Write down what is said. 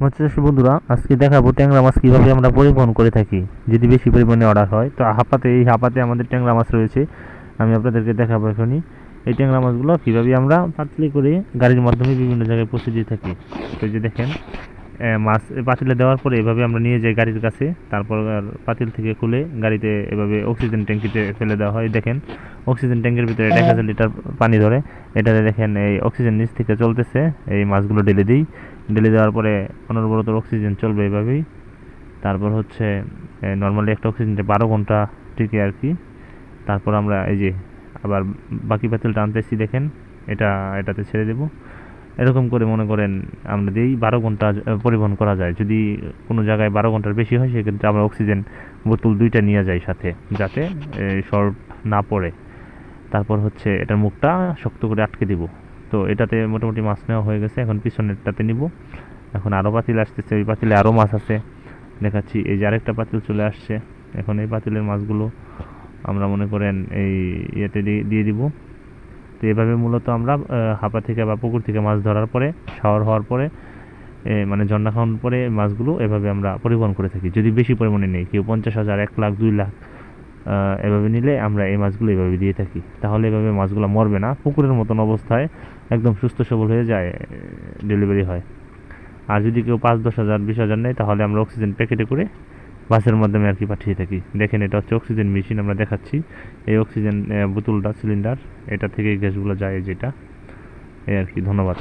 মৎস্যচাষী বন্ধুরা, আজকে দেখাবো ট্যাংরা মাছ কীভাবে আমরা পরিবহন করে থাকি। যদি বেশি পরিমাণে অর্ডার হয়, তো হাপাতে এই হাপাতে আমাদের ট্যাংরা মাছ রয়েছে। আমি আপনাদেরকে দেখাবো এখনই। এই ট্যাংরা মাছগুলো কীভাবে আমরা পাতলি করে গাড়ির মাধ্যমে বিভিন্ন জায়গায় পৌঁছে দিয়ে থাকি। তো যে দেখেন মাছ পাতিলে দেওয়ার পরে এভাবে আমরা নিয়ে যাই গাড়ির কাছে। তারপর পাতিল থেকে খুলে গাড়িতে এভাবে অক্সিজেন ট্যাঙ্কিতে ফেলে দেওয়া হয়। দেখেন অক্সিজেন ট্যাঙ্কের ভিতরে এক হাজার লিটার পানি ধরে। এটাতে দেখেন এই অক্সিজেন নিচ থেকে চলতেছে। এই মাছগুলো ডেলে দিই। ঢেলে দেওয়ার পরে অনবরত অক্সিজেন চলবে এভাবেই। তারপর হচ্ছে নর্মালি একটা অক্সিজেনটা বারো ঘণ্টা টিকে আর কি। তারপর আমরা এই যে আবার বাকি পাতিলটা আনতেছি, দেখেন। এটা, এটাতে ছেড়ে দেব। এরকম করে মনে করেন আমরা দিই বারো ঘণ্টা পরিবহন করা যায়। যদি কোনো জায়গায় বারো ঘণ্টার বেশি হয়, সেক্ষেত্রে আমরা অক্সিজেন বোতল দুইটা নিয়ে যাই সাথে, যাতে শর্ট না পড়ে। তারপর হচ্ছে এটার মুখটা শক্ত করে আটকে দিব। তো এটাতে মোটামুটি মাছ নেওয়া হয়ে গেছে, এখন পিছনেরটাতে নিব। এখন আরও পাতিল আসতেছে, ওই পাতিলে আরও মাছ আছে। দেখাচ্ছি, এই যে আরেকটা পাতিল চলে আসছে। এখন এই পাতিলের মাছগুলো আমরা মনে করেন এই ইয়েতে দিয়ে দিব। তো এভাবে মূলত আমরা হাপা থেকে বা পুকুর থেকে মাছ ধরার পরে শাওয়ার হওয়ার পরে মানে ঝর্ণা খাওয়ানোর পরে মাছগুলো এভাবে আমরা পরিবহন করে থাকি। যদি বেশি পরিমাণে নেই, কেউ পঞ্চাশ হাজার, এক লাখ, দুই লাখ এভাবে নিলে আমরা এই মাছগুলো এভাবে দিয়ে থাকি। তাহলে এভাবে মাছগুলো মরবে না, পুকুরের মতন অবস্থায় একদম সুস্থ সবল হয়ে যায় ডেলিভারি হয়। আর যদি কেউ পাঁচ, দশ হাজার, বিশ হাজার নেয়, তাহলে আমরা অক্সিজেন প্যাকেটে করে বাসের মাধ্যমে আর কি পাঠিয়ে থাকি। দেখেন এটা হচ্ছে অক্সিজেন মেশিন আমরা দেখাচ্ছি। এই অক্সিজেন বোতলটা সিলিন্ডার এটা থেকে গ্যাসগুলো যায় যেটা। এই আর কি, ধন্যবাদ।